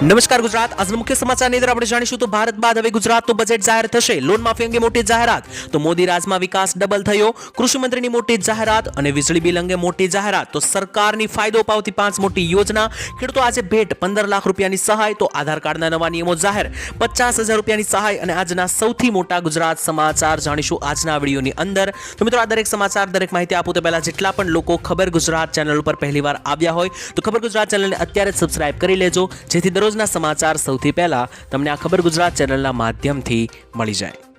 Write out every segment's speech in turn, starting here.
નમસ્કાર ગુજરાત. આજના મુખ્ય સમાચારની અંદર આપણે જાણીશું તો ભારત બાદ હવે ગુજરાતનું બજેટ જાહેર થશે. લોન માફી અંગે મોટી જાહેરાત. તો મોદી રાજમાં વિકાસ ડબલ થયો. કૃષિ મંત્રીની મોટી જાહેરાત અને વીજળી બિલ અંગે મોટી જાહેરાત. તો સરકારની ફાયદો પાવતી પાંચ મોટી યોજના. ખેડૂતો આજે ભેટ પંદર લાખ રૂપિયાની સહાય. તો આધાર કાર્ડના નવા નિયમો જાહેર. પચાસ હજાર રૂપિયાની સહાય અને આજના સૌથી મોટા ગુજરાત સમાચાર જાણીશું આજના વિડીયોની અંદર. તો મિત્રો, આ દરેક સમાચાર, દરેક માહિતી આપું તો પહેલા જેટલા પણ લોકો ખબર ગુજરાત ચેનલ ઉપર પહેલીવાર આવ્યા હોય, તો ખબર ગુજરાત ચેનલને અત્યારે જ સબસ્ક્રાઇબ કરી લેજો. જેથી દરરોજના સમાચાર સૌથી પહેલા તમને આ ખબર ગુજરાત ચેનલના માધ્યમથી મળી જાય.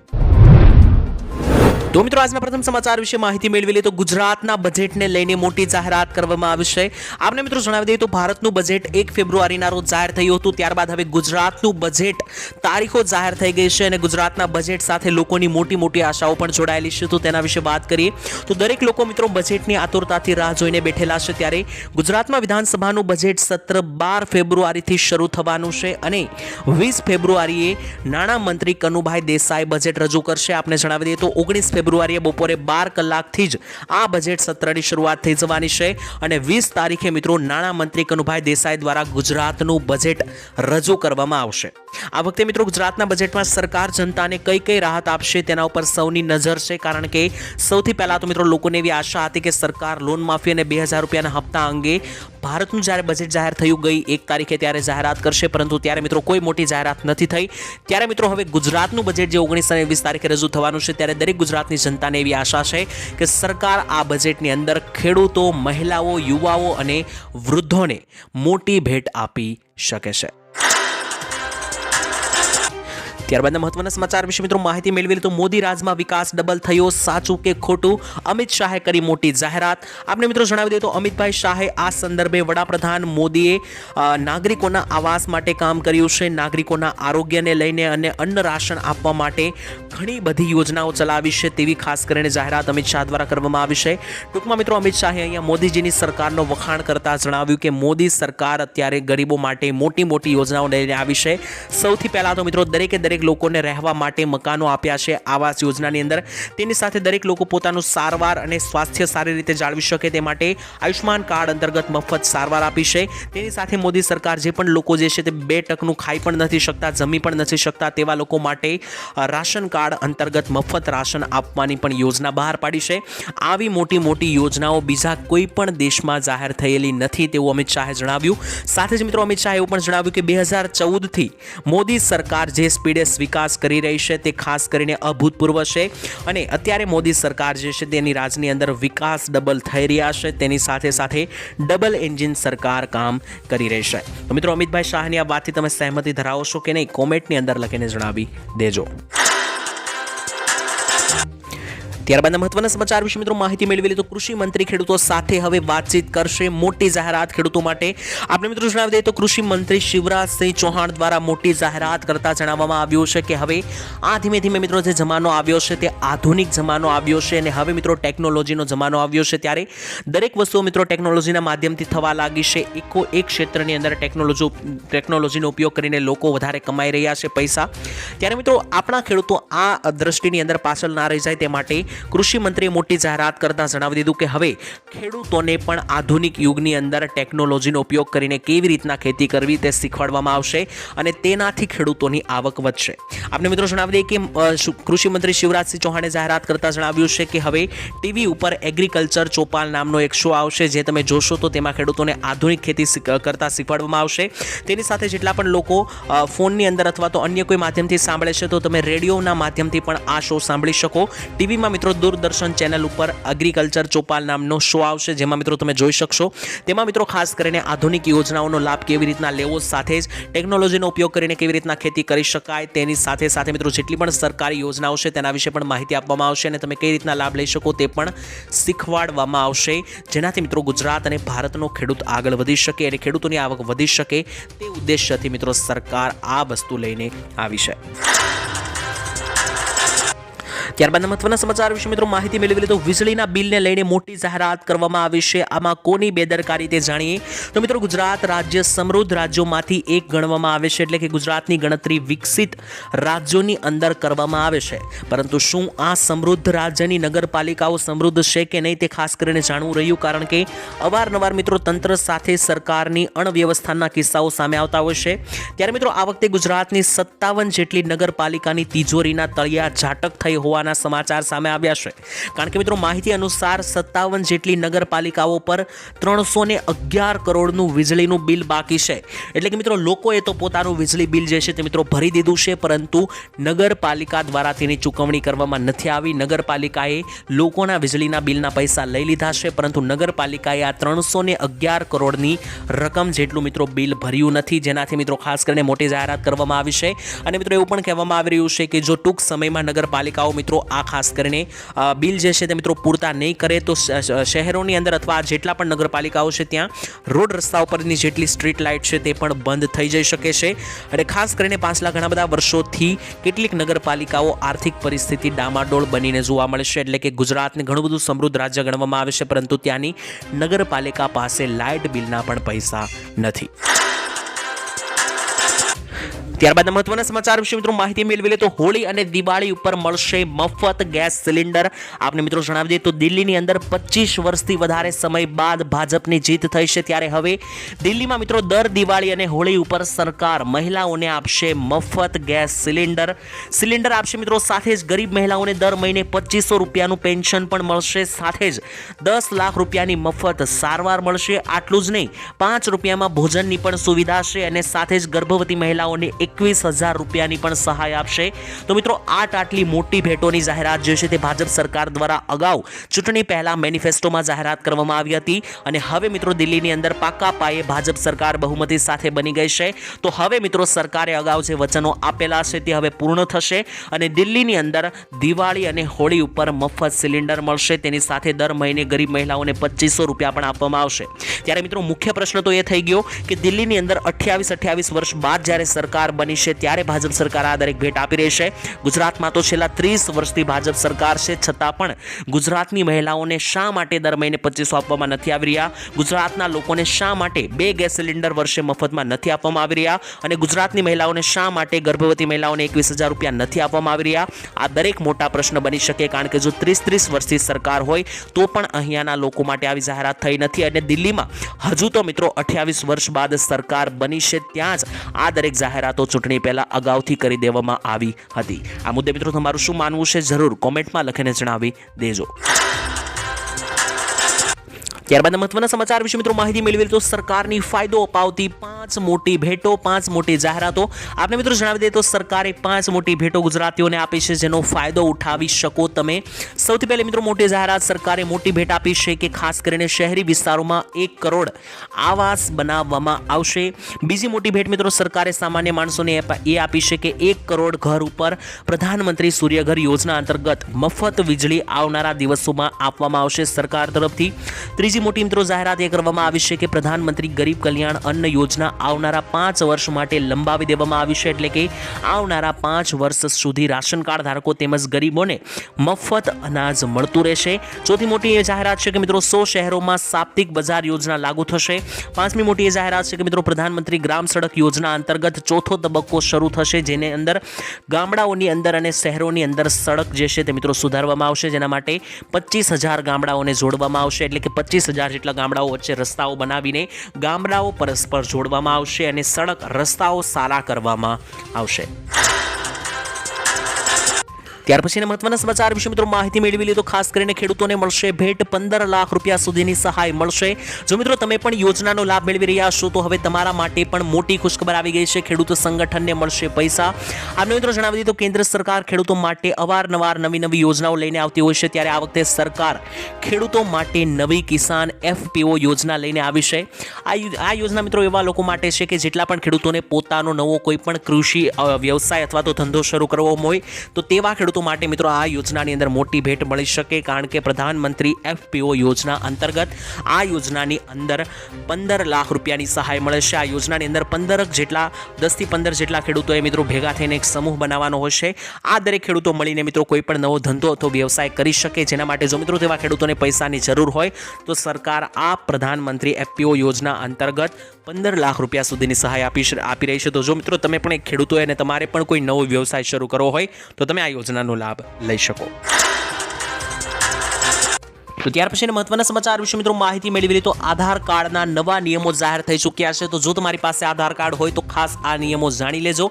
તો મિત્રો, આજના પ્રથમ સમાચાર વિશે માહિતી મેળવી લે તો ગુજરાતના બજેટને લઈને મોટી જાહેરાત કરવામાં આવી છે. આપને મિત્રો જણાવી દઈએ તો ભારતનું બજેટ એક ફેબ્રુઆરીના રોજ જાહેર થયું હતું. ત્યારબાદ હવે ગુજરાતનું બજેટ તારીખો જાહેર થઈ ગઈ છે અને ગુજરાતના બજેટ સાથે લોકોની મોટી મોટી આશાઓ પણ જોડાયેલી છે. તો તેના વિશે વાત કરીએ તો દરેક લોકો મિત્રો બજેટની આતુરતાથી રાહ જોઈને બેઠેલા છે ત્યારે ગુજરાતમાં વિધાનસભાનું બજેટ સત્ર બાર ફેબ્રુઆરીથી શરૂ થવાનું છે અને વીસ ફેબ્રુઆરીએ નાણામંત્રી કનુભાઈ દેસાઈ બજેટ રજૂ કરશે. આપને જણાવી દઈએ તો ઓગણીસ ફેબ્રુઆરીએ બપોરે બાર કલાકથી જ આ બજેટ સત્રની શરૂઆત થઈ જવાની છે અને વીસ તારીખે મિત્રો નાણાં મંત્રી કનુભાઈ દેસાઈ દ્વારા ગુજરાતનું બજેટ રજૂ કરવામાં આવશે. આ વખતે મિત્રો ગુજરાતના બજેટમાં સરકાર જનતાને કઈ કઈ રાહત આપશે તેના ઉપર સૌની નજર છે, કારણ કે સૌથી પહેલાં તો મિત્રો લોકોને એવી આશા હતી કે સરકાર લોન માફી અને બે હજાર રૂપિયાના હપ્તા અંગે ભારતનું જ્યારે બજેટ જાહેર થયું ગઈ એક તારીખે ત્યારે જાહેરાત કરશે, પરંતુ ત્યારે મિત્રો કોઈ મોટી જાહેરાત નથી થઈ. ત્યારે મિત્રો હવે ગુજરાતનું બજેટ જે ઓગણીસ અને વીસ તારીખે રજૂ થવાનું છે, ત્યારે દરેક ગુજરાતની જનતાને એવી આશા છે કે સરકાર આ બજેટની અંદર ખેડૂતો, મહિલાઓ, યુવાઓ અને વૃદ્ધોને મોટી ભેટ આપી શકે છે. ત્યારબાદના મહત્વના સમાચાર વિશે મિત્રો માહિતી મેળવી તો મોદી રાજમાં વિકાસ ડબલ થયો, સાચું કે ખોટું? અમિત શાહે કરી મોટી જાહેરાત. આપણે મિત્રો જણાવી દઈએ તો અમિતભાઈ શાહે આ સંદર્ભે વડાપ્રધાન મોદીએ નાગરિકોના આવાસ માટે કામ કર્યું છે, નાગરિકોના આરોગ્યને લઈને અને અન્ન રાશન આપવા માટે ઘણી બધી યોજનાઓ ચલાવી છે તેવી ખાસ કરીને જાહેરાત અમિત શાહ દ્વારા કરવામાં આવી છે. ટૂંકમાં મિત્રો અમિત શાહે અહીંયા મોદીજીની સરકારનો વખાણ કરતા જણાવ્યું કે મોદી સરકાર અત્યારે ગરીબો માટે મોટી મોટી યોજનાઓ લઈને આવી છે. સૌથી પહેલાં તો મિત્રો દરેકે દરેક લોકોને રહેવા માટે મકાનો આપ્યા છે આવાસ યોજનાની અંદર. તેની સાથે દરેક લોકો પોતાનું સારવાર અને સ્વાસ્થ્ય સારી રીતે જાળવી શકે તે માટે આયુષ્માન કાર્ડ અંતર્ગત મફત સારવાર આપી છે. તેની સાથે મોદી સરકાર જે પણ લોકો જે છે તે બે ટકનું ખાઈ પણ નથી શકતા, જમી પણ નથી શકતા તેવા લોકો માટે રાશન કાર્ડ અંતર્ગત મફત રાશન આપવાની પણ યોજના બહાર પાડી છે. આવી મોટી મોટી યોજનાઓ બીજા કોઈ પણ દેશમાં જાહેર થયેલી નથી તેવું અમિત શાહે જણાવ્યું. સાથે જ મિત્રો અમિત શાહે એવું પણ જણાવ્યું કે બે હજાર ચૌદથી મોદી સરકાર જે સ્પીડે વિકાસ કરી રહી છે, તે ખાસ કરીને અભૂતપૂર્વ છે. અને અત્યારે મોદી સરકાર જે છે, તેની રાજની અંદર વિકાસ ડબલ થઈ રહ્યા છે, તેની સાથે સાથે ડબલ એન્જિન સરકાર કામ કરી રહી છે. તો મિત્રો, અમિતભાઈ શાહની આ વાતથી તમે સહેમતી ધરાવો છો કે નહીં? કોમેન્ટની અંદર લખીને જણાવી દેજો. ત્યારબાદના મહત્વના સમાચાર વિશે મિત્રો માહિતી મેળવી લે તો કૃષિ મંત્રી ખેડૂતો સાથે હવે વાતચીત કરશે મોટી જાહેરાત ખેડૂતો માટે. આપણે મિત્રો જણાવી દઈએ તો કૃષિ મંત્રી શિવરાજસિંહ ચૌહાણ દ્વારા મોટી જાહેરાત કરતા જણાવવામાં આવ્યું છે કે હવે આ ધીમે ધીમે મિત્રો જે જમાનો આવ્યો છે તે આધુનિક જમાનો આવ્યો છે અને હવે મિત્રો ટેકનોલોજીનો જમાનો આવ્યો છે ત્યારે દરેક વસ્તુઓ મિત્રો ટેકનોલોજીના માધ્યમથી થવા લાગી છે. એકો એક ક્ષેત્રની અંદર ટેકનોલોજી ટેકનોલોજીનો ઉપયોગ કરીને લોકો વધારે કમાઈ રહ્યા છે પૈસા. ત્યારે મિત્રો આપણા ખેડૂતો આ દ્રષ્ટિની અંદર પાછળ ના રહી જાય તે માટે કૃષિ મંત્રીએ મોટી જાહેરાત કરતા જણાવી દીધું કે હવે ખેડૂતોને પણ આધુનિક યુગની અંદર ટેકનોલોજીનો ઉપયોગ કરીને કેવી રીતના ખેતી કરવી તે શીખવાડવામાં આવશે અને તેનાથી ખેડૂતોની આવક વધશે. આપણે મિત્રો જણાવી દઈએ કે કૃષિમંત્રી શિવરાજસિંહ ચૌહાણે જાહેરાત કરતાં જણાવ્યું છે કે હવે ટીવી ઉપર એગ્રીકલ્ચર ચોપાલ નામનો એક શો આવશે જે તમે જોશો તો તેમાં ખેડૂતોને આધુનિક ખેતી કરતા શીખવાડવામાં આવશે. તેની સાથે જેટલા પણ લોકો ફોનની અંદર અથવા તો અન્ય કોઈ માધ્યમથી સાંભળે છે તો તમે રેડિયોના માધ્યમથી પણ આ શો સાંભળી શકો. ટીવીમાં મિત્રો, દૂરદર્શન ચેનલ ઉપર એગ્રીકલ્ચર ચોપાલ નામનો શો આવશે, જેમાં મિત્રો તમે જોઈ શકશો. તેમાં મિત્રો ખાસ કરીને આધુનિક યોજનાઓનો લાભ કેવી રીતના લેવો સાથે જ ટેકનોલોજીનો ઉપયોગ કરીને કેવી રીતના ખેતી કરી શકાય તેની સાથે સાથે મિત્રો જેટલી પણ સરકારી યોજનાઓ છે, તેના વિશે પણ માહિતી આપવામાં આવશે અને તમે કઈ રીતના લાભ લઈ શકો તે પણ શીખવાડવામાં આવશે. જેનાથી મિત્રો ગુજરાત અને ભારતનો ખેડૂત આગળ વધી શકે અને ખેડૂતોની આવક વધી શકે તે ઉદ્દેશ્યથી મિત્રો સરકાર આ વસ્તુ લઈને આવી છે. ત્યારબાદ મહત્વના સમાચાર વિશે મિત્રો માહિતી મેળવી તો વીજળીના બિલને લઈને મોટી જાહેરાત કરવામાં આવી છે. આમાં કોની બેદરકારી તે જાણીએ. તો મિત્રો ગુજરાત રાજ્ય સમૃદ્ધ રાજ્યોમાંથી એક ગણવામાં આવે છે, એટલે કે ગુજરાતની ગણતરી વિકસિત રાજ્યોની અંદર કરવામાં આવે છે. પરંતુ શું આ સમૃદ્ધ રાજ્યની નગરપાલિકાઓ સમૃદ્ધ છે કે નહીં તે ખાસ કરીને જાણવું રહ્યું, કારણ કે અવારનવાર મિત્રો તંત્ર સાથે સરકારની અણવ્યવસ્થાના કિસ્સાઓ સામે આવતા હોય છે. ત્યારે મિત્રો આ વખતે ગુજરાતની સત્તાવન જેટલી નગરપાલિકાની તિજોરીના તળિયા ઝાટક થઈ હોવાના સમાચાર સામે આવ્યા છે. કારણ કે મિત્રો, માહિતી અનુસાર સત્તાવન જેટલી નગરપાલિકાઓ પર ત્રણસો ને અગિયાર કરોડનું વીજળીનું બિલ બાકી છે. એટલે કે મિત્રો, લોકોએ તો પોતાનું વીજળી બિલ જે છે તે મિત્રો ભરી દીધું છે, પરંતુ નગરપાલિકા દ્વારા તેની ચૂકવણી કરવામાં નથી આવી. નગરપાલિકાએ લોકોના વીજળીના બિલના પૈસા લઈ લીધા છે, પરંતુ નગરપાલિકાએ આ ત્રણસો ને અગિયાર કરોડની રકમ જેટલું મિત્રો બિલ ભર્યું નથી, જેનાથી મિત્રો ખાસ કરીને મોટી જાહેરાત કરવામાં આવી છે. અને મિત્રો, એવું પણ કહેવામાં આવી રહ્યું છે કે જો ટૂંક સમયમાં નગરપાલિકાઓ મિત્રો આ ખાસ કરીને બિલ જે છે તે મિત્રો પૂરતા નહીં કરે તો શહેરોની અંદર અથવા જેટલા પણ નગરપાલિકાઓ છે ત્યાં રોડ રસ્તા ઉપરની જેટલી સ્ટ્રીટ લાઇટ છે તે પણ બંધ થઈ જઈ શકે છે. અને ખાસ કરીને પાછલા ઘણા બધા વર્ષોથી કેટલીક નગરપાલિકાઓ આર્થિક પરિસ્થિતિ ડામાડોળ બનીને જોવા મળશે એટલે કે ગુજરાતને ઘણું બધું સમૃદ્ધ રાજ્ય ગણવામાં આવે છે, પરંતુ ત્યાંની નગરપાલિકા પાસે લાઇટ બિલના પણ પૈસા નથી. ત્યારબાદ મહત્વના સમાચાર વિશે મિત્રો માહિતી મેળવી લે તો હોળી અને દિવાળી ઉપર મળશે મફત ગેસ સિલિન્ડર. આપને મિત્રો જણાવી દઈએ તો દિલ્હીની અંદર પચીસ વર્ષથી વધારે સમય બાદ ભાજપની જીત થઈ છે ત્યારે હવે દિલ્હીમાં મિત્રો દર દિવાળી અને હોળી ઉપર સરકાર મહિલાઓને આપશે મફત ગેસ સિલિન્ડર. સિલિન્ડર આપશે મિત્રો સાથે જ ગરીબ મહિલાઓને દર મહિને પચીસો રૂપિયાનું પેન્શન પણ મળશે. સાથે જ દસ લાખ રૂપિયાની મફત સારવાર મળશે. આટલું જ નહીં, પાંચ રૂપિયામાં ભોજનની પણ સુવિધા છે અને સાથે જ ગર્ભવતી મહિલાઓને એકવીસ હજાર રૂપિયાની પણ સહાય આપશે. તો મિત્રો, આટ આટલી મોટી ભેટોની જાહેરાત જે છે તે ભાજપ સરકાર દ્વારા અગાઉ ચૂંટણી પહેલાં મેનિફેસ્ટોમાં જાહેરાત કરવામાં આવી હતી અને હવે મિત્રો દિલ્હીની અંદર પાકા પાયે ભાજપ સરકાર બહુમતી સાથે બની ગઈ છે. તો હવે મિત્રો સરકારે અગાઉ જે વચનો આપેલા છે તે હવે પૂર્ણ થશે અને દિલ્હીની અંદર દિવાળી અને હોળી ઉપર મફત સિલિન્ડર મળશે. તેની સાથે દર મહિને ગરીબ મહિલાઓને પચીસો રૂપિયા પણ આપવામાં આવશે. ત્યારે મિત્રો મુખ્ય પ્રશ્ન તો એ થઈ ગયો કે દિલ્હીની અંદર અઠ્યાવીસ અઠ્યાવીસ વર્ષ બાદ જ્યારે સરકાર બની છે ત્યારે ભાજપ સરકાર આ દરેક ભેટ આપી રહી છે. ગુજરાતમાં તો છેલ્લા ત્રીસ વર્ષથી ભાજપ સરકાર છે, છતાં પણ ગુજરાતની મહિલાઓને શા માટે દર મહિને પચીસો આપવામાં નથી આવી રહ્યા? ગુજરાતના લોકોને શા માટે બે ગેસ સિલિન્ડર વર્ષે મફતમાં નથી આપવામાં આવી રહ્યા? અને ગુજરાતની મહિલાઓને શા માટે ગર્ભવતી મહિલાઓને એકવીસ હજાર રૂપિયા નથી આપવામાં આવી રહ્યા? આ દરેક મોટા પ્રશ્ન બની શકે કારણ કે જો ત્રીસ ત્રીસ વર્ષથી સરકાર હોય, તો પણ અહીંયાના લોકો માટે આવી જાહેરાત થઈ નથી અને દિલ્હીમાં હજુ તો મિત્રો અઠ્યાવીસ વર્ષ બાદ સરકાર બની છે, ત્યાં જ આ દરેક જાહેરાતો ચૂંટણી પહેલાં અગાઉથી કરી દેવામાં આવી હતી. આ મુદ્દે મિત્રો તમારું શું માનવું છે? જરૂર કોમેન્ટમાં લખીને જણાવી દેજો. ત્યારબાદ મહત્વના સમાચાર વિશે મિત્રો માહિતી મેળવી તો સરકારની ફાયદો અપાવતી પાંચ મોટી ભેટો, પાંચ મોટી જાહેરાતો. આપને મિત્રો જણાવી દઈએ તો સરકારે પાંચ મોટી ભેટો ગુજરાતીઓને આપી છે જેનો ફાયદો ઉઠાવી શકો તમે. સૌથી પહેલી મિત્રો મોટી જાહેરાત સરકારે મોટી ભેટ આપી છે કે ખાસ કરીને શહેરી વિસ્તારોમાં એક કરોડ આવાસ બનાવવામાં આવશે. બીજી મોટી ભેટ મિત્રો સરકારે સામાન્ય માણસોને એ આપી છે કે એક કરોડ ઘર ઉપર પ્રધાનમંત્રી સૂર્યઘર યોજના અંતર્ગત મફત વીજળી આવનારા દિવસોમાં આપવામાં આવશે સરકાર તરફથી. ત્રીજી મોટી મિત્રો જાહેરાત એ કરવામાં આવી છે કે પ્રધાનમંત્રી ગરીબ કલ્યાણ અન્ન યોજના આવનારા પાંચ વર્ષ માટે લંબાવી દેવામાં આવી છે એટલે કે આવનારા પાંચ વર્ષ સુધી રાશન કાર્ડ ધારકો તેમજ ગરીબોને મફત અનાજ મળતું રહેશે. ચોથી મોટી એ જાહેરાત છે કે મિત્રો સો શહેરોમાં સાપ્તિક બજાર યોજના લાગુ થશે. પાંચમી મોટી એ જાહેરાત છે કે મિત્રો પ્રધાનમંત્રી ગ્રામ સડક યોજના અંતર્ગત ચોથો તબક્કો શરૂ થશે, જેને અંદર ગામડાઓની અંદર અને શહેરોની અંદર સડક જે છે તે મિત્રો સુધારવામાં આવશે. જેના માટે પચીસ હજાર ગામડાઓને જોડવામાં આવશે. એટલે કે પચીસ હજાર જેટલા ગામડાઓ વચ્ચે રસ્તાઓ બનાવીને ગામડાઓ પરસ્પર જોડવામાં આવશે અને સડક રસ્તાઓ સારા કરવામાં આવશે. ત્યાર પછીના મહત્વના સમાચાર વિશે મિત્રો માહિતી મેળવી લીધો ખાસ કરીને ખેડૂતોને મળશે ભેટ પંદર લાખ રૂપિયા સુધીની સહાય મળશે. જો મિત્રો તમે પણ યોજનાનો લાભ મેળવી રહ્યા છો તો હવે તમારા માટે પણ મોટી ખુશખબર આવી ગઈ છે. ખેડૂત સંગઠનને મળશે પૈસા. આપને મિત્રો જણાવી દીધું કેન્દ્ર સરકાર ખેડૂતો માટે અવારનવાર નવી નવી યોજનાઓ લઈને આવતી હોય છે. ત્યારે આ વખતે સરકાર ખેડૂતો માટે નવી કિસાન એફપીઓ યોજના લઈને આવી છે. આ યોજના મિત્રો એવા લોકો માટે છે કે જેટલા પણ ખેડૂતોને પોતાનો નવો કોઈ પણ કૃષિ વ્યવસાય અથવા તો ધંધો શરૂ કરવો હોય તો તેવા ખેડૂતો ખેડૂતો માટે મિત્રો આ યોજનાની અંદર મોટી ભેટ મળી શકે કારણ કે પ્રધાનમંત્રી એફપીઓ યોજના અંતર્ગત આ યોજનાની અંદર પંદર લાખ રૂપિયાની સહાય મળે છે. આ યોજનાની અંદર પંદર જેટલા દસથી પંદર જેટલા ખેડૂતોએ મિત્રો ભેગા થઈને એક સમૂહ બનાવવાનો હશે આ દરેક ખેડૂતો મળીને મિત્રો કોઈ પણ નવો ધંધો અથવા વ્યવસાય કરી શકે જેના માટે જો મિત્રો તેવા ખેડૂતોને પૈસાની જરૂર હોય તો સરકાર આ પ્રધાનમંત્રી એફપીઓ યોજના અંતર્ગત પંદર લાખ રૂપિયા સુધીની સહાય આપી આપી રહી છે. તો જો મિત્રો તમે પણ એક ખેડૂતો અને તમારે પણ કોઈ નવો વ્યવસાય શરૂ કરવો હોય તો તમે આ યોજનાનો લાભ લઈ શકો. તો ત્યાર પછીના મહત્વના સમાચાર વિશે મિત્રો માહિતી મેળવી લી તો આધાર કાર્ડના નવા નિયમો જાહેર થઈ ચૂક્યા છે. તો જો તમારી પાસે આધાર કાર્ડ હોય તો ખાસ આ નિયમો જાણી લેજો.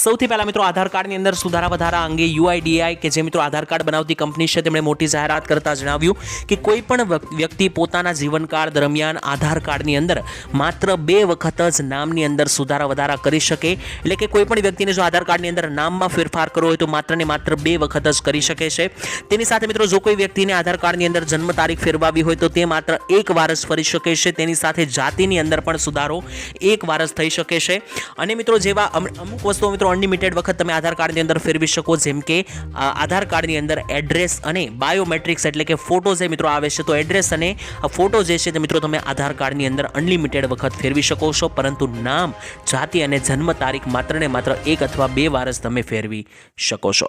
સૌથી પહેલા મિત્રો આધાર કાર્ડની અંદર સુધારા વધારા અંગે યુઆઈડીઆઈ કે જે મિત્રો આધાર કાર્ડ બનાવતી કંપની છે તેમણે મોટી જાહેરાત કરતા જણાવ્યું કે કોઈ પણ વ્યક્તિ પોતાના જીવનકાળ દરમિયાન આધાર કાર્ડની અંદર માત્ર બે વખત જ નામની અંદર સુધારા વધારા કરી શકે. એટલે કે કોઈ પણ વ્યક્તિને જો આધાર કાર્ડની અંદર નામમાં ફેરફાર કરવો હોય તો માત્ર ને માત્ર બે વખત જ કરી શકે છે. તેની સાથે મિત્રો જો કોઈ વ્યક્તિને આધાર કાર્ડની અંદર જન્મ તારીખ ફેરવાવી હોય તો તે માત્ર એક વારસ ફરી શકે છે. તેની સાથે જાતિની અંદર પણ સુધારો એક વારસ થઈ શકે છે. અને મિત્રો જેવા અમ- અમુક વસ્તુઓ મિત્રો અનલિમિટેડ વખત તમે આધાર કાર્ડની અંદર ફેરવી શકો, જેમ કે આધાર કાર્ડની અંદર એડ્રેસ અને બાયોમેટ્રિક્સ એટલે કે ફોટો જે મિત્રો આવે છે, તો એડ્રેસ અને ફોટો જે છે તે મિત્રો તમે આધાર કાર્ડની અંદર અનલિમિટેડ વખત ફેરવી શકો છો. પરંતુ નામ, જાતિ અને જન્મ તારીખ માત્ર ને માત્ર એક અથવા બે વારસ તમે ફેરવી શકો છો.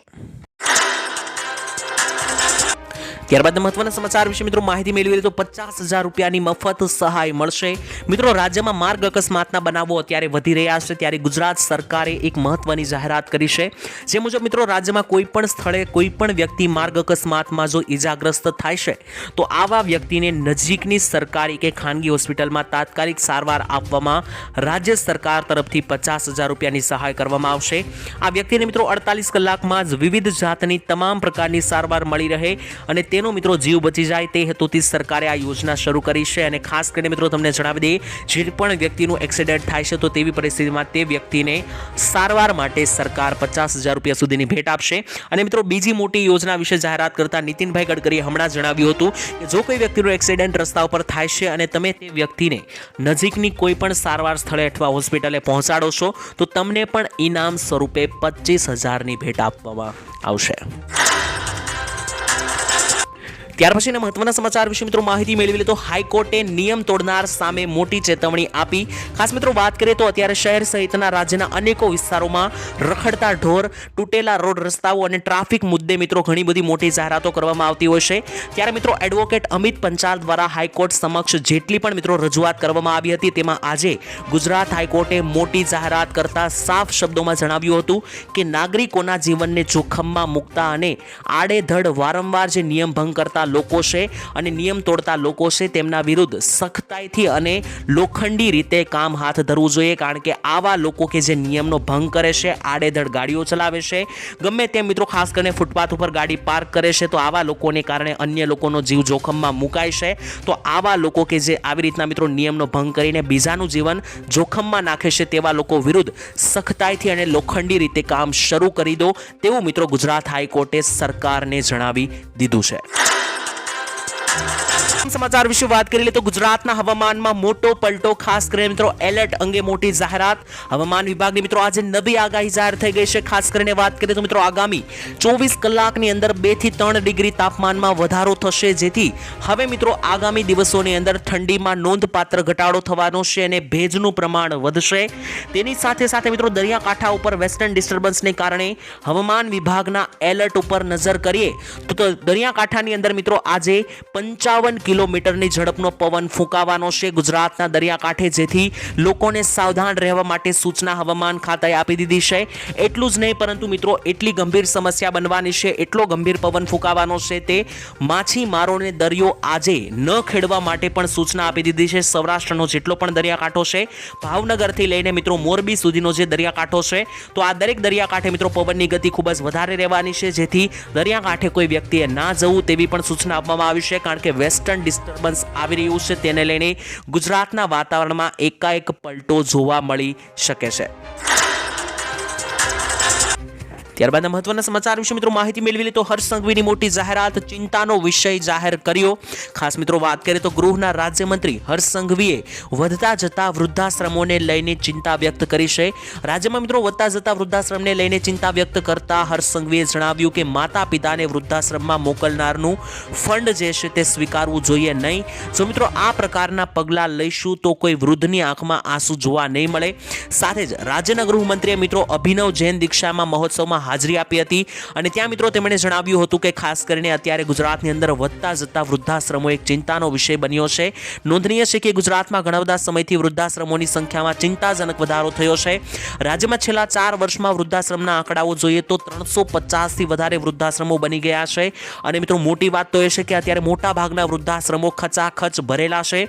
ત્યારબાદ મહત્વના સમાચાર વિશે મિત્રો માહિતી મેળવી તો પચાસ હજાર રૂપિયાની મફત સહાય મળશે. મિત્રો રાજ્યમાં માર્ગ અકસ્માતના બનાવો અત્યારે વધી રહ્યા છે. ત્યારે ગુજરાત સરકારે એક મહત્વની જાહેરાત કરી છે. જે મુજબ મિત્રો રાજ્યમાં કોઈ પણ સ્થળે કોઈ પણ વ્યક્તિ માર્ગ અકસ્માતમાં જો ઈજાગ્રસ્ત થાય છે, તો આવા વ્યક્તિને નજીકની સરકારી કે ખાનગી હોસ્પિટલમાં તાત્કાલિક સારવાર આપવામાં રાજ્ય સરકાર તરફથી પચાસ હજાર રૂપિયાની સહાય કરવામાં આવશે. આ વ્યક્તિને મિત્રો અડતાલીસ કલાકમાં જ વિવિધ જાતની તમામ પ્રકારની સારવાર મળી રહે અને તેનો મિત્રો જીવ બચી જાય તે હેતુથી સરકારે આ યોજના શરૂ કરી છે અને ખાસ કરીને મિત્રો તમને જણાવી દઈએ, જે પણ વ્યક્તિનું એક્સિડન્ટ થાય છે તો તેવી પરિસ્થિતિમાં તે વ્યક્તિને સારવાર માટે સરકાર પચાસ હજાર રૂપિયા સુધીની ભેટ આપશે. અને મિત્રો બીજી મોટી યોજના વિશે જાહેરાત કરતા નીતિનભાઈ ગડકરીએ હમણાં જણાવ્યું હતું કે જો કોઈ વ્યક્તિનું એક્સિડન્ટ રસ્તા ઉપર થાય છે અને તમે તે વ્યક્તિને નજીકની કોઈ પણ સારવાર સ્થળે અથવા હોસ્પિટલે પહોંચાડો છો, તો તમને પણ ઇનામ સ્વરૂપે પચીસ હજારની ભેટ આપવામાં આવશે. ત્યાર પછીના મહત્વના સમાચાર વિશે મિત્રો માહિતી મેળવી લે હાઈકોર્ટે નિયમ તોડનાર સામે મોટી ચેતવણી આપી. ખાસ મિત્રો વાત કરીએ તો અત્યારે શહેર સહિતના રાજ્યના અનેકો વિસ્તારોમાં રખડતા ઢોર, તૂટેલા રોડ રસ્તાઓ અને ટ્રાફિક મુદ્દે મિત્રો ઘણી બધી મોટી જાહેરાતો કરવામાં આવતી હોય છે. ત્યારે મિત્રો એડવોકેટ અમિત પંચાલ દ્વારા હાઈકોર્ટ સમક્ષ જેટલી પણ મિત્રો રજૂઆત કરવામાં આવી હતી તેમાં આજે ગુજરાત હાઈકોર્ટે મોટી જાહેરાત કરતા સાફ શબ્દોમાં જણાવ્યું હતું કે નાગરિકોના જીવનને જોખમમાં મૂકતા અને આડેધડ વારંવાર જે નિયમ ભંગ કરતા લોકો છે અને નિયમ તોડતા લોકો છે તેમના વિરુદ્ધ સખ્તાઈથી અને લોખંડી રીતે કામ હાથ ધરવું જોઈએ, કારણ કે આવા લોકો કે જે નિયમનો ભંગ કરે છે, આડેધડ ગાડીઓ ચલાવે છે, ગમે તેમ મિત્રો ખાસ કરીને ફૂટપાથ ઉપર ગાડી પાર્ક કરે છે, તો આવા લોકોને કારણે અન્ય લોકોનો જીવ જોખમમાં મુકાય છે. તો આવા લોકો કે જે આવી રીતના મિત્રો નિયમનો ભંગ કરીને બીજાનું જીવન જોખમમાં નાખે છે, તેવા લોકો વિરુદ્ધ સખ્તાઈથી અને લોખંડી રીતે કામ શરૂ કરી દો, તેવું મિત્રો ગુજરાત હાઈકોર્ટે સરકારને જણાવી દીધું છે. Thank you. સમાચાર વિશે વાત કરી લે તો ગુજરાતના હવામાનમાં મોટો પલટો, ખાસ કરીને મિત્રો એલર્ટ અંગે મોટી જાહેરાત. હવામાન વિભાગની મિત્રો આજે નવી આગાહી જાહેર થઈ ગઈ છે. ખાસ કરીને વાત કરીએ તો મિત્રો આગામી ચોવીસ કલાકની અંદર બેથી ત્રણ ડિગ્રી તાપમાનમાં વધારો થશે. જેથી હવે મિત્રો આગામી દિવસોની અંદર ઠંડીમાં નોંધપાત્ર ઘટાડો થવાનો છે અને ભેજનું પ્રમાણ વધશે. તેની સાથે સાથે મિત્રો દરિયાકાંઠા ઉપર વેસ્ટર્ન ડિસ્ટર્બન્સને કારણે હવામાન વિભાગના એલર્ટ ઉપર નજર કરીએ તો દરિયાકાંઠાની અંદર મિત્રો આજે પંચાવન કિલોમીટરની ઝડપનો પવન ફૂંકાવાનો છે ગુજરાતના દરિયાકાંઠે, જેથી લોકોને સાવધાન રહેવા માટે સૂચના હવામાન ખાતાએ આપી દીધી છે. એટલું જ નહીં, પરંતુ મિત્રો, એટલી ગંભીર સમસ્યા બનવાની છે, એટલો ગંભીર પવન ફૂંકાવાનો છે તે માછીમારોને દરિયો આજે ન ખેડવા માટે પણ સૂચના આપી દીધી છે. સૌરાષ્ટ્રનો જેટલો પણ દરિયાકાંઠો છે, ભાવનગરથી લઈને મિત્રો મોરબી સુધીનો જે દરિયાકાંઠો છે, તો આ દરેક દરિયાકાંઠે મિત્રો પવનની ગતિ ખૂબ જ વધારે રહેવાની છે, જેથી દરિયાકાંઠે કોઈ વ્યક્તિએ ના જવું તેવી પણ સૂચના આપવામાં આવી છે, કારણ કે વેસ્ટર્ન ડિસ્ટર્બન્સ આવી રહ્યું છે તેને લઈને ગુજરાતના વાતાવરણમાં એકાએક પલટો જોવા મળી શકે છે. ત્યારબાદ મહત્વના સમાચાર વિશે મિત્રો માહિતી મેળવી લે તો હર્ષ સંઘવીની મોટી જાહેરાત ચિંતાનો વિષય જાહેર કર્યો. ખાસ મિત્રો વાત કરીએ તો ગૃહના રાજ્યમંત્રી હર્ષ સંઘવીએ વધતા જતા વૃદ્ધાશ્રમોને લઈને ચિંતા વ્યક્ત કરી છે. રાજ્યમાં મિત્રો વધતા જતા વૃદ્ધાશ્રમને લઈને ચિંતા વ્યક્ત કરતા હર્ષ સંઘવીએ જણાવ્યું કે માતા પિતાને વૃદ્ધાશ્રમમાં મોકલનારનું ફંડ જે છે તે સ્વીકારવું જોઈએ નહીં. જો મિત્રો આ પ્રકારના પગલાં લઈશું તો કોઈ વૃદ્ધની આંખમાં આંસુ જોવા નહીં મળે. સાથે જ રાજ્યના ગૃહમંત્રીએ મિત્રો અભિનવ જૈન દીક્ષામાં મહોત્સવમાં હાજરી આપી હતી. અને ત્યાં મિત્રો તેમણે જણાવ્યું હતું કે ખાસ કરીને અત્યારે ગુજરાતની અંદર વધતા જતા વૃદ્ધાશ્રમો એક ચિંતાનો વિષય બન્યો છે. નોંધનીય છે કે ગુજરાતમાં ઘણા બધા સમયથી વૃદ્ધાશ્રમોની સંખ્યામાં ચિંતાજનક વધારો થયો છે. રાજ્યમાં છેલ્લા ચાર વર્ષમાં વૃદ્ધાશ્રમના આંકડાઓ જોઈએ તો ત્રણસો પચાસથી વધારે વૃદ્ધાશ્રમો બની ગયા છે. અને મિત્રો મોટી વાત તો એ છે કે અત્યારે મોટા ભાગના વૃદ્ધાશ્રમો ખચાખચ ભરેલા છે.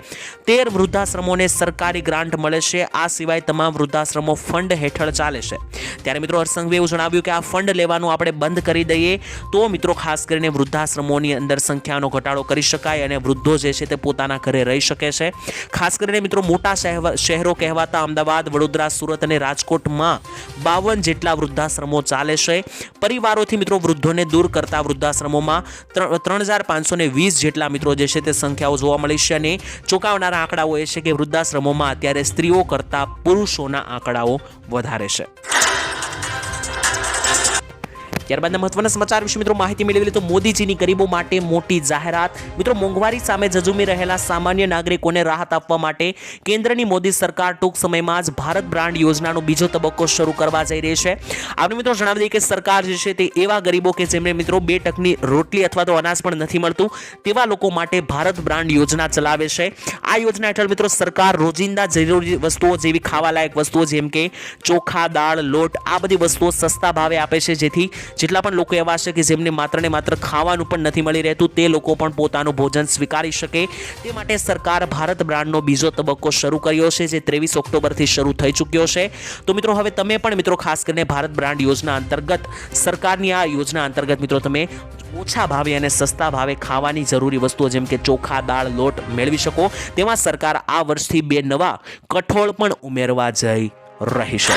તેર વૃદ્ધાશ્રમોને સરકારી ગ્રાન્ટ મળે છે. આ સિવાય તમામ વૃદ્ધાશ્રમો ફંડ હેઠળ ચાલે છે. ત્યારે મિત્રો હર્ષંઘવે એવું જણાવ્યું કે આ ફંડ લેવાનું આપણે બંધ કરી દઈએ. તો મિત્રો, ખાસ કરીને વૃદ્ધાશ્રમોની અંદર સંખ્યાનો ઘટાડો કરી શકાય અને વૃદ્ધો જે છે તે પોતાના ઘરે રહી શકે છે. ખાસ કરીને મિત્રો, મોટા શહેર- કહેવાતા અમદાવાદ, વડોદરા, સુરત અને રાજકોટમાં બાવન જેટલા વૃદ્ધાશ્રમો ચાલે છે. પરિવારોથી મિત્રો, વૃદ્ધોને દૂર કરતા વૃદ્ધાશ્રમોમાં ત્રણ હજાર પાંચસો વીસ જેટલા મિત્રો જે છે તે સંખ્યાઓ જોવા મળી છે અને ચોંકાવનારા આંકડાઓ એ છે કે વૃદ્ધાશ્રમોમાં અત્યારે સ્ત્રીઓ કરતાં પુરુષોના આંકડાઓ વધારે છે. ત્યારબાદના મહત્વના સમાચાર વિશે મિત્રો માહિતી મેળવી તો મોદીજીની ગરીબો માટે મોટી જાહેરાત. મિત્રો મોંઘવારી સામે ઝઝુમી રહેલા સામાન્ય નાગરિકોને રાહત આપવા માટે કેન્દ્રની મોદી સરકાર ટૂંક સમયમાં જ ભારત બ્રાન્ડ યોજનાનો બીજો તબક્કો શરૂ કરવા જઈ રહી છે. આપણે મિત્રો જણાવી દઈએ કે સરકાર જે છે તે એવા ગરીબો કે જેમને મિત્રો બે ટકની રોટલી અથવા તો અનાજ પણ નથી મળતું, તેવા લોકો માટે ભારત બ્રાન્ડ યોજના ચલાવે છે. આ યોજના હેઠળ મિત્રો સરકાર રોજિંદા જરૂરી વસ્તુઓ જેવી ખાવાલાયક વસ્તુઓ જેમ કે ચોખા, દાળ, લોટ આ બધી વસ્તુઓ સસ્તા ભાવે આપે છે, જેથી જેટલા પણ લોકો એવા છે કે જેમને માત્ર ને માત્ર ખાવાનું પણ નથી મળી રહેતું, તે લોકો પણ પોતાનું ભોજન સ્વીકારી શકે. તે માટે સરકાર ભારત બ્રાન્ડનો બીજો તબક્કો શરૂ કર્યો છે, જે ત્રેવીસ ઓક્ટોબરથી શરૂ થઈ ચૂક્યો છે. તો મિત્રો, હવે તમે પણ મિત્રો, ખાસ કરીને ભારત બ્રાન્ડ યોજના અંતર્ગત, સરકારની આ યોજના અંતર્ગત મિત્રો, તમે ઓછા ભાવે અને સસ્તા ભાવે ખાવાની જરૂરી વસ્તુઓ જેમ કે ચોખા, દાળ, લોટ મેળવી શકો. તેમાં સરકાર આ વર્ષથી બે નવા કઠોળ પણ ઉમેરવા જઈ રહી છે.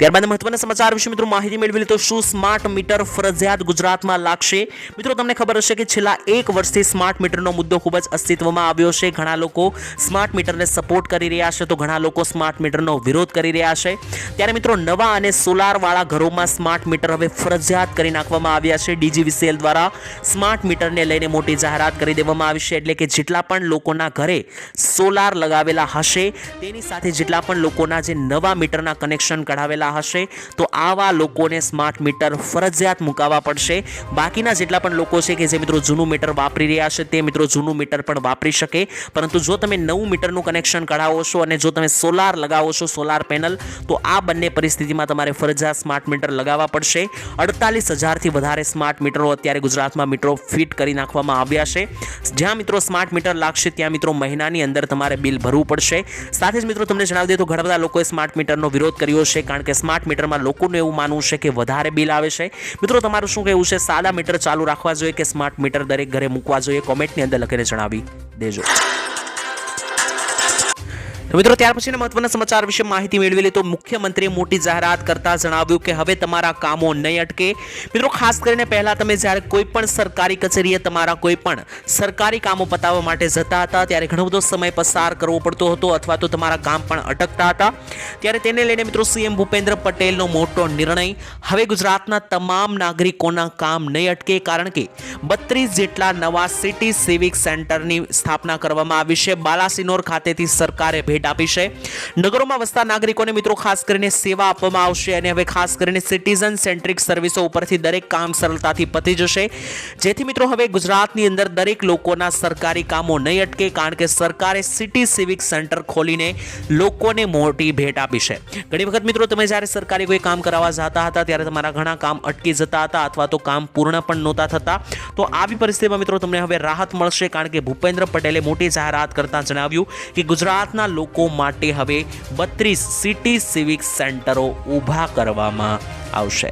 ત્યારબાદ મહત્વના સમાચાર વિશે મિત્રો માહિતી મેળવી તો શું સ્માર્ટ મીટર ફરજિયાત ગુજરાતમાં લાગશે? મિત્રો તમને ખબર હશે કે છેલ્લા એક વર્ષથી સ્માર્ટ મીટરનો મુદ્દો ખૂબ જ અસ્તિત્વમાં આવ્યો છે. ઘણા લોકો સ્માર્ટ મીટરને સપોર્ટ કરી રહ્યા છે તો ઘણા લોકો સ્માર્ટ મીટરનો વિરોધ કરી રહ્યા છે. ત્યારે મિત્રો નવા અને સોલારવાળા ઘરોમાં સ્માર્ટ મીટર હવે ફરજિયાત કરી નાખવામાં આવ્યા છે. ડીજીવીસીએલ દ્વારા સ્માર્ટ મીટરને લઈને મોટી જાહેરાત કરી દેવામાં આવી છે. એટલે કે જેટલા પણ લોકોના ઘરે સોલાર લગાવેલા હશે તેની સાથે જેટલા પણ લોકોના જે નવા મીટરના કનેક્શન કઢાવેલા હશે, તો આવા લોકોને સ્માર્ટ મીટર ફરજિયાત મુકાવવા પડશે. બાકીના જેટલા પણ લોકો છે કે જે મિત્રો જૂનું મીટર વાપરી રહ્યા છે, તે મિત્રો જૂનું મીટર પણ વાપરી શકે. પરંતુ જો તમે નવું મીટરનું કનેક્શન કઢાવો છો અને જો તમે સોલાર લગાવો છો સોલાર પેનલ તો આ બંને પરિસ્થિતિમાં તમારે ફરજિયાત સ્માર્ટ મીટર લગાવવા પડશે. અડતાલીસ હજારથી વધારે સ્માર્ટ મીટરો અત્યારે ગુજરાતમાં મીટરો ફિટ કરી નાખવામાં આવ્યા છે. જ્યાં મિત્રો સ્માર્ટ મીટર લાગશે, ત્યાં મિત્રો મહિનાની અંદર તમારે બિલ ભરવું પડશે. સાથે જ મિત્રો તમને જણાવી દઈએ તો ઘણા બધા લોકોએ સ્માર્ટ મીટરનો વિરોધ કર્યો છે, કારણ કે સ્માર્ટ મીટરમાં લોકોનું એવું માનવું છે કે વધારે બિલ આવે છે. મિત્રો, તમારું શું કહેવું છે? સાદા મીટર ચાલુ રાખવા જોઈએ કે સ્માર્ટ મીટર દરેક ઘરે મૂકવા જોઈએ? કોમેન્ટની અંદર લખીને જણાવી દેજો. મિત્રો, ત્યાર પછીના મહત્વના સમાચાર વિશે માહિતી મેળવી લે તો મુખ્યમંત્રીએ મોટી જાહેરાત કરતા જણાવ્યું કે હવે તમારા કામો નહીં અટકે. મિત્રો, ખાસ કરીને પહેલા તમે જ્યારે કોઈ પણ સરકારી કચેરીએ તમારા કોઈ પણ સરકારી કામો પતાવવા માટે જતા હતા, ત્યારે ઘણો બધો સમય પસાર કરવો પડતો હતો અથવા તો તમારા કામ પણ અટકતા હતા. ત્યારે તેને લઈને મિત્રો, સીએમ ભૂપેન્દ્ર પટેલનો મોટો નિર્ણય, હવે ગુજરાતના તમામ નાગરિકોના કામ નહીં અટકે કારણ કે બત્રીસ જેટલા નવા સિટી સિવિક સેન્ટરની સ્થાપના કરવામાં આવી છે. બાલાસિનોર ખાતેથી સરકારે ભેટ આપી છે. નગરોમાં વસતા નાગરિકોને મિત્રો ખાસ કરીને સેવા આપવામાં આવશે અને હવે ખાસ કરીને સિટીઝન સેન્ટ્રિક સર્વિસો ઉપરથી દરેક કામ સરળતાથી પતી જશે. જેથી મિત્રો હવે ગુજરાતની અંદર દરેક લોકોના સરકારી કામો નહીં અટકે, કારણ કે સરકારે સિટી સિવિક સેન્ટર ખોલીને લોકોને મોટી ભેટ આપી છે. ઘણી વખત મિત્રો તમે જ્યારે સરકારી કોઈ કામ કરાવવા જતા હતા, ત્યારે તમારા ઘણા કામ અટકી જતા હતા અથવા તો કામ પૂર્ણ પણ નહોતા થતા, તો આવી પરિસ્થિતિમાં મિત્રો તમને હવે રાહત મળશે, કારણ કે ભૂપેન્દ્ર પટેલે મોટી જાહેરાત કરતા જણાવ્યું કે ગુજરાતના લોકો માટે હવે બત્રીસ સિટી સિવિક સેન્ટરો ઊભા કરવામાં આવશે.